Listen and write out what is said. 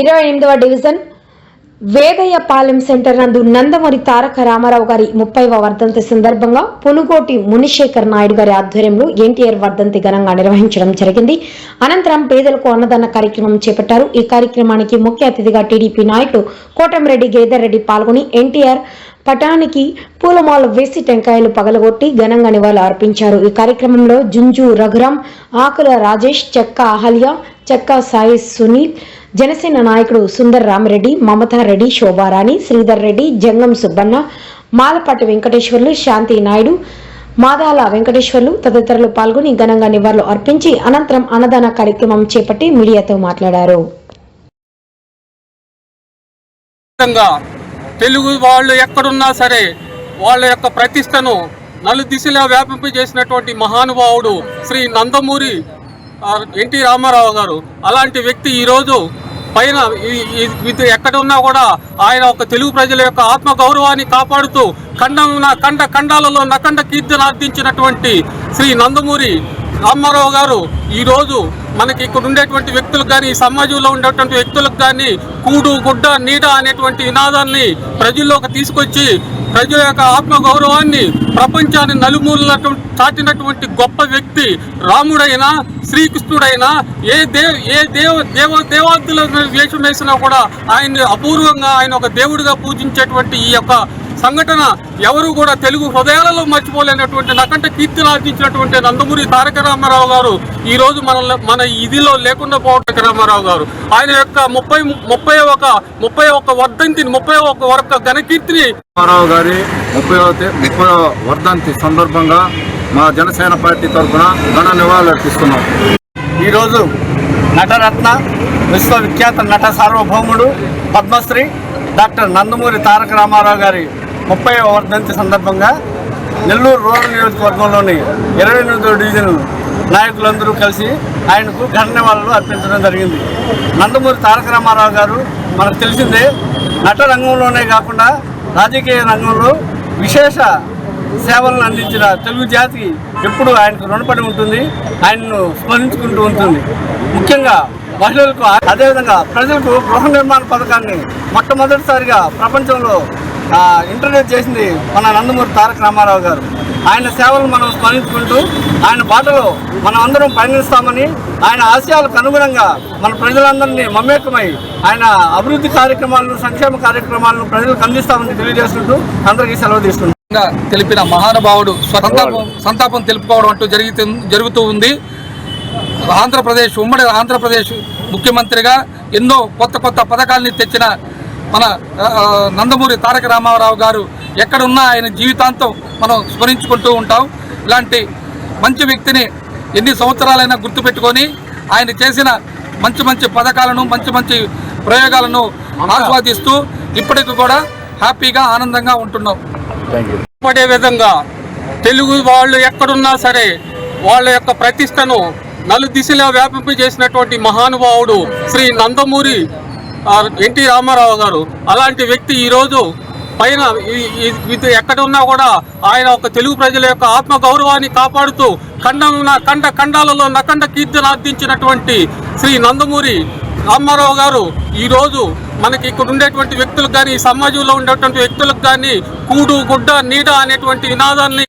ఇరవై ఎనిమిదవ division వేదయ్యపాలెం centre నందు నందమూరి తారక రామారావు గారి ముప్పైవ వర్ధంతి సందర్భంగా పునుగోటి మునిశేఖర్ నాయుడు గారి ఆధ్వర్యంలో ఎన్టీఆర్ వర్ధంతి ఘనంగా నిర్వహించడం జరిగింది. అనంతరం పేదలకు అన్నదాన కార్యక్రమం చేపట్టారు. ఈ కార్యక్రమానికి ముఖ్య అతిథిగా టీడీపీ నాయకుడు కోటమిరెడ్డి గేదర్రెడ్డి పాల్గొని ఎన్టీఆర్ పటానికి పూలమాల వేసి టెంకాయలు పగలగొట్టి ఘనంగా నివాళులు అర్పించారు ఈ కార్యక్రమంలో జుంజు రఘురాం ఆకుల రాజేష్ చెక్క అహల్య చెక్క సాయి సునీల్ జనసేన నాయకుడు సుందర్ రామిరెడ్డి మమతారెడ్డి శోభారాణి శ్రీధర్ రెడ్డి జంగం సుబ్బన్న మాలపాటి వెంకటేశ్వర్లు శాంతి నాయుడు మాదాల వెంకటేశ్వర్లు తదితరులు పాల్గొని ఘనంగా నివాళులు అర్పించి అనంతరం అన్నదాన కార్యక్రమం చేపట్టి మీడియాతో మాట్లాడారు. తెలుగు వాళ్ళు ఎక్కడున్నా సరే వాళ్ళ యొక్క ప్రతిష్టను నలు దిశలా వ్యాపింపజేసినటువంటి మహానుభావుడు శ్రీ నందమూరి ఎన్టీ రామారావు గారు అలాంటి వ్యక్తి ఈరోజు పైన ఇది ఎక్కడ ఉన్నా కూడా ఆయన ఒక తెలుగు ప్రజల యొక్క ఆత్మ గౌరవాన్ని కాపాడుతూ ఖండం ఖండ ఖండాలలో నఖండ కీర్తిని ఆర్జించినటువంటి శ్రీ నందమూరి రామారావు గారు ఈరోజు మనకి ఇక్కడ ఉండేటువంటి వ్యక్తులకు కానీ సమాజంలో ఉండేటువంటి వ్యక్తులకు కానీ కూడు గుడ్డ నీడ అనేటువంటి నినాదాన్ని ప్రజల్లోకి తీసుకొచ్చి ప్రజల యొక్క ఆత్మగౌరవాన్ని ప్రపంచాన్ని నలుమూలన చాటినటువంటి గొప్ప వ్యక్తి రాముడైనా శ్రీకృష్ణుడైనా ఏ దే ఏ దేవ దేవ దేవాదుల వేషం వేసినా కూడా ఆయన్ని అపూర్వంగా ఆయన ఒక దేవుడిగా పూజించేటువంటి ఈ యొక్క సంఘటన ఎవరు కూడా తెలుగు హృదయాలలో మర్చిపోలేనటువంటి నకంట కీర్తిని ఆర్జించినటువంటి నందమూరి తారక రామారావు గారు ఈ రోజు మన మన ఇదిలో లేకుండా పోవటం రామారావు గారు. ఆయన యొక్క ముప్పై ముప్పై ఒక ముప్పై ఒక వర్ధంతిని ముప్పై ఒక వరకు ఘనకీర్తిని రామారావు గారి ముప్పై ముప్పై వర్ధంతి సందర్భంగా మా జనసేన పార్టీ తరఫున ఘన నివాళులు అర్పిస్తున్నాం. ఈరోజు నటరత్న విశ్వవిఖ్యాత నట సార్వభౌముడు పద్మశ్రీ డాక్టర్ నందమూరి తారక రామారావు గారి ముప్పై వర్ధంతి సందర్భంగా నెల్లూరు రూరల్ నియోజకవర్గంలోని ఇరవై ఎనిమిదో డివిజన్ నాయకులందరూ కలిసి ఆయనకు ఘన అర్పించడం జరిగింది. నందమూరి తారక రామారావు గారు మనకు తెలిసిందే నట రంగంలోనే కాకుండా రాజకీయ రంగంలో విశేష సేవలను అందించిన తెలుగు జాతికి ఎప్పుడు ఆయనకు రుణపడి ఉంటుంది ఆయన్ను స్మరించుకుంటూ ఉంటుంది. ముఖ్యంగా మహిళలకు అదేవిధంగా ప్రజలకు గృహ నిర్మాణ పథకాన్ని మొట్టమొదటిసారిగా ప్రపంచంలో ఇంట్రడ్యూస్ చేసింది మన నందమూరి తారక రామారావు గారు. ఆయన సేవలను మనం స్మరించుకుంటూ ఆయన బాటలో మనం అందరం పయనిస్తామని ఆయన ఆశయాలకు అనుగుణంగా మన ప్రజలందరినీ మమేకమై ఆయన అభివృద్ధి కార్యక్రమాలను సంక్షేమ కార్యక్రమాలను ప్రజలకు అందిస్తామని తెలియజేస్తుంటూ అందరికీ సెలవు తీసుకుంటాం తెలిపిన మహానుభావుడు సంతాపం సంతాపం తెలుపుకోవడం అంటూ జరుగుతూ జరుగుతూ ఉంది. ఆంధ్రప్రదేశ్ ఉమ్మడి ఆంధ్రప్రదేశ్ ముఖ్యమంత్రిగా ఎన్నో కొత్త కొత్త పథకాల్ని తెచ్చిన మన నందమూరి తారక రామారావు గారు ఎక్కడున్నా ఆయన జీవితాంతం మనం స్మరించుకుంటూ ఉంటాం. ఇలాంటి మంచి వ్యక్తిని ఎన్ని సంవత్సరాలైనా గుర్తుపెట్టుకొని ఆయన చేసిన మంచి మంచి పథకాలను మంచి మంచి ప్రయోగాలను ఆస్వాదిస్తూ ఇప్పటికి కూడా హ్యాపీగా ఆనందంగా ఉంటున్నాం. పడే విధంగా తెలుగు వాళ్ళు ఎక్కడున్నా సరే వాళ్ళ యొక్క ప్రతిష్టను నలు దిశలా వ్యాపింప చేసినటువంటి మహానుభావుడు శ్రీ నందమూరి ఎన్టీ రామారావు గారు అలాంటి వ్యక్తి ఈరోజు పైన ఎక్కడ ఉన్నా కూడా ఆయన ఒక తెలుగు ప్రజల యొక్క ఆత్మ గౌరవాన్ని కాపాడుతూ ఖండం ఖండ ఖండాలలో నఖండ కీర్తినార్థించినటువంటి శ్రీ నందమూరి రామారావు గారు ఈరోజు మనకి ఇక్కడ ఉండేటువంటి వ్యక్తులకు కానీ సమాజంలో ఉండేటువంటి వ్యక్తులకు కానీ కూడు గుడ్డ నీడ అనేటువంటి నినాదాన్ని